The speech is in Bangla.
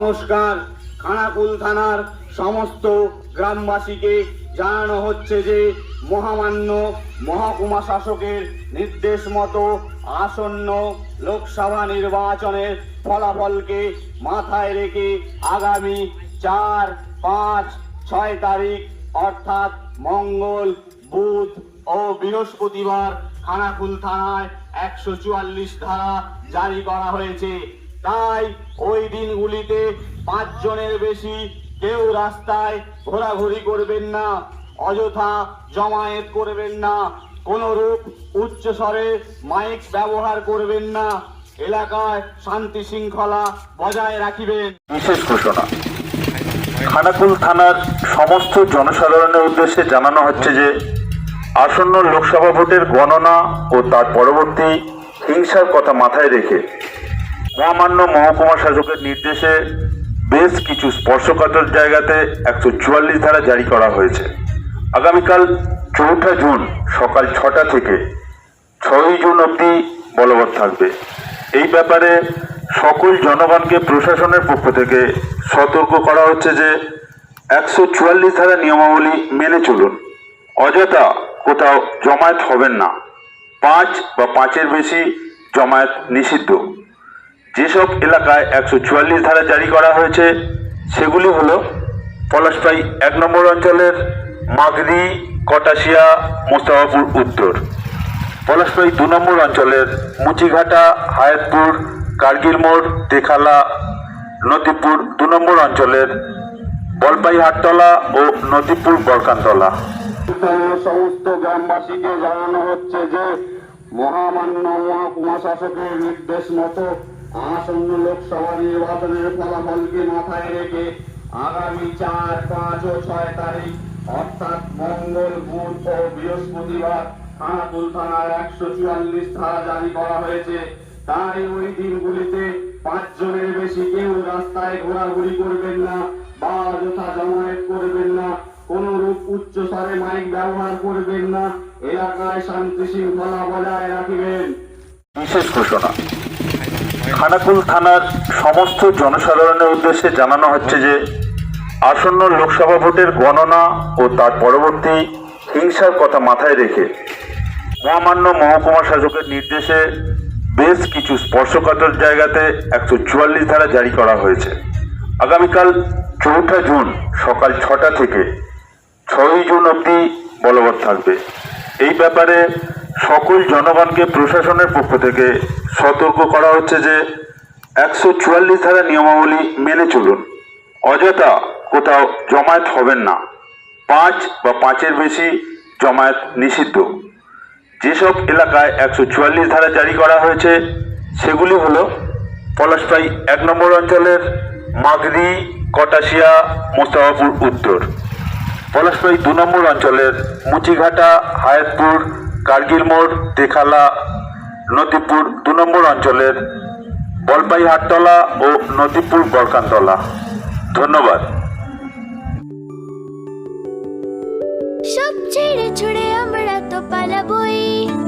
নমস্কার। খানাকুল থানার সমস্ত গ্রামবাসীকে জানানো হচ্ছে যে মহামান্য মহকুমা শাসকের নির্দেশ মতো আসন্ন লোকসভা নির্বাচনের ফলাফলকে মাথায় রেখে আগামী চার, পাঁচ, ছয় তারিখ, অর্থাৎ মঙ্গল, বুধ ও বৃহস্পতিবার খানাকুল থানায় একশো চুয়াল্লিশ ধারা জারি করা হয়েছে। তাই ওই দিনগুলিতে পাঁচ জনের বেশি কেউ রাস্তায় ঘোরাঘুরি করবেন না, অযথা জমায়েত করবেন না কোন রূপ উচ্চ স্বরে মাইক ব্যবহার করবেন না, এলাকায় শান্তি শৃঙ্খলা বজায় রাখিবেন। বিশেষ ঘোষণা, খানাকুল থানার সমস্ত জনসাধারণের উদ্দেশ্যে জানানো হচ্ছে যে, আসন্ন লোকসভা ভোটের গণনা ও তার পরবর্তী হিংসার কথা মাথায় রেখে মহামান্য মহকুমা শাসকের নির্দেশে বেশ কিছু স্পর্শকাতর জায়গাতে একশো চুয়াল্লিশ ধারা জারি করা হয়েছে। আগামীকাল চৌঠা জুন সকাল ছটা থেকে ছয়ই জুন অবধি বলবৎ থাকবে। এই ব্যাপারে সকল জনগণকে প্রশাসনের পক্ষ থেকে সতর্ক করা হচ্ছে যে একশো চুয়াল্লিশ ধারা নিয়মাবলী মেনে চলুন। অযথা কোথাও জমায়েত হবেন না। পাঁচ বা পাঁচের বেশি জমায়েত নিষিদ্ধ। যেসব এলাকায় একশো চুয়াল্লিশ ধারা জারি করা হয়েছে, সেগুলি হলো পলাশপাই এক নম্বর অঞ্চলের মাগদি কটাশিয়া, মোস্তাফাপুর, উত্তর। পলাশপাই দু নম্বর অঞ্চলের মুচিঘাটা, হায়াতপুর, কার্গিল মোড়, তেখালা, নদীপুর দু নম্বর অঞ্চলের বলপাই হাটতলা ও নদীপুর বরকানতলা সমস্ত গ্রামবাসীকে জানানো হচ্ছে যে মহামান্য মহকুমা শাসকের নির্দেশ মতো আসন্ন লোকসভা নির্বাচনের ফলাফলকে মাথায় রেখে আগামী চার, পাঁচ ও ছয় তারিখ, অর্থাৎ মঙ্গল, বুধ ও বৃহস্পতিবার খানাকুল থানার একশো চুয়াল্লিশ ধারা জারি করা হয়েছে। তাই ওই দিনগুলিতে পাঁচ জনের বেশি কেউ রাস্তায় ঘোরাঘুরি করবেন না বা অযথা জমায়েত করবেন না, কোন রূপ উচ্চ স্বরে মাইক ব্যবহার করবেন না। এলাকায় শান্তি শৃঙ্খলা বজায় রাখিবেন। বিশেষ ঘোষণা। খানাকুল থানার সমস্ত জনসাধারণের উদ্দেশ্যে জানানো হচ্ছে যে, আসন্ন লোকসভা ভোটের গণনা ও তার পরবর্তী হিংসার কথা মাথায় রেখে মহামান্য মহকুমা শাসকের নির্দেশে বেশ কিছু স্পর্শকাতর জায়গাতে একশো চুয়াল্লিশ ধারা জারি করা হয়েছে। আগামীকাল চৌঠা জুন সকাল ছটা থেকে ছয়ই জুন অবধি বলবৎ থাকবে। এই ব্যাপারে সকল জনগণকে প্রশাসনের পক্ষ থেকে সতর্ক করা হচ্ছে যে একশো চুয়াল্লিশ ধারা নিয়মাবলী মেনে চলুন। অযথা কোথাও জমায়েত হবেন না। পাঁচ বা পাঁচের বেশি জমায়েত নিষিদ্ধ। যেসব এলাকায় একশো চুয়াল্লিশ ধারা জারি করা হয়েছে, সেগুলি হলো পলাশপাই এক নম্বর অঞ্চলের মাগদি কটাশিয়া, মোস্তাফাপুর, উত্তর। পলাশপাই দু নম্বর অঞ্চলের মুচিঘাটা, হায়াতপুর কার্গিল মোড়, তেখালা, নদীপুর দু নম্বর অঞ্চলের বলপাই হাটতলা ও নদীপুর বরকানতলা। ধন্যবাদ। সব ছেড়ে ছুড়ে আমরা তো পালাবই।